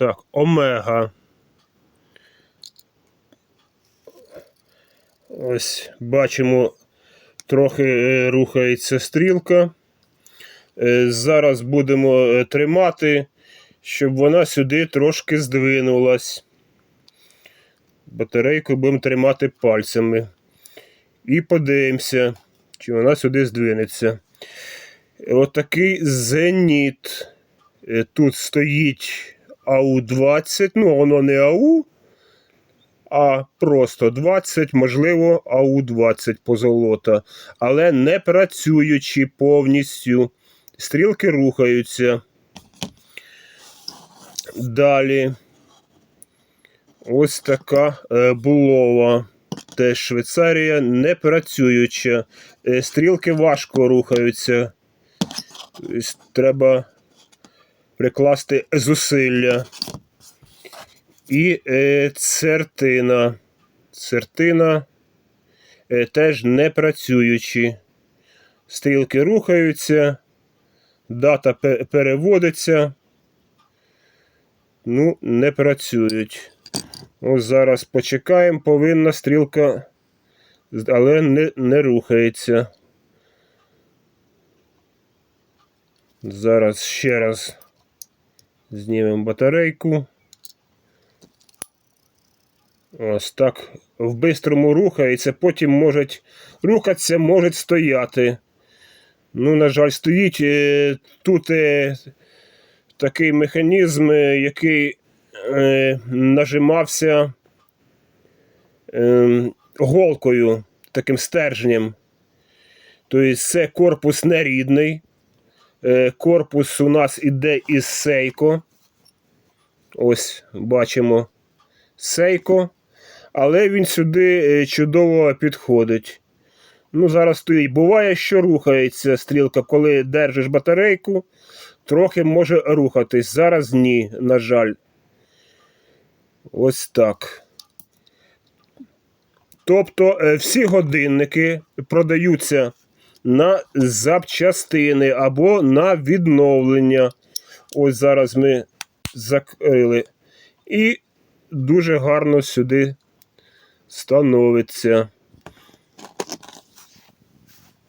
Так, омега. Ось бачимо, трохи е, рухається стрілка. Е, Зараз будемо е, тримати, щоб вона сюди трошки здвинулась. Батарейку будемо тримати пальцями. І подивимося, чи вона сюди здвинеться. Отакий зеніт. Тут стоїть АУ-20, ну воно не АУ, а просто 20, можливо, АУ-20 позолота, але не працюючи повністю. Стрілки рухаються. Далі. Ось така е, булова. Теж Швейцарія не працююча. Е, Стрілки важко рухаються. Треба прикласти зусилля. І е, цертина. Цертина е, теж не працюючі. Стрілки рухаються, дата пе- переводиться. Ну, не працюють. Ось зараз почекаємо, повинна стрілка, але не, не рухається. Зараз ще раз знімемо батарейку. Ось так в бистрому рухається, потім можуть рухатися, можуть стояти. Ну, на жаль, стоїть е, тут е, такий механізм, е, який нажимався е, голкою, таким стержнем. Тобто це корпус нерідний. Е, корпус у нас іде із Сейко. Ось бачимо Сейко. Але він сюди е, чудово підходить. Ну, зараз стоїть. Буває, що рухається стрілка, коли держиш батарейку, трохи може рухатись. Зараз ні, на жаль. Ось так. Тобто е, всі годинники продаються на запчастини або на відновлення. Ось зараз ми закрили. І дуже гарно сюди становиться.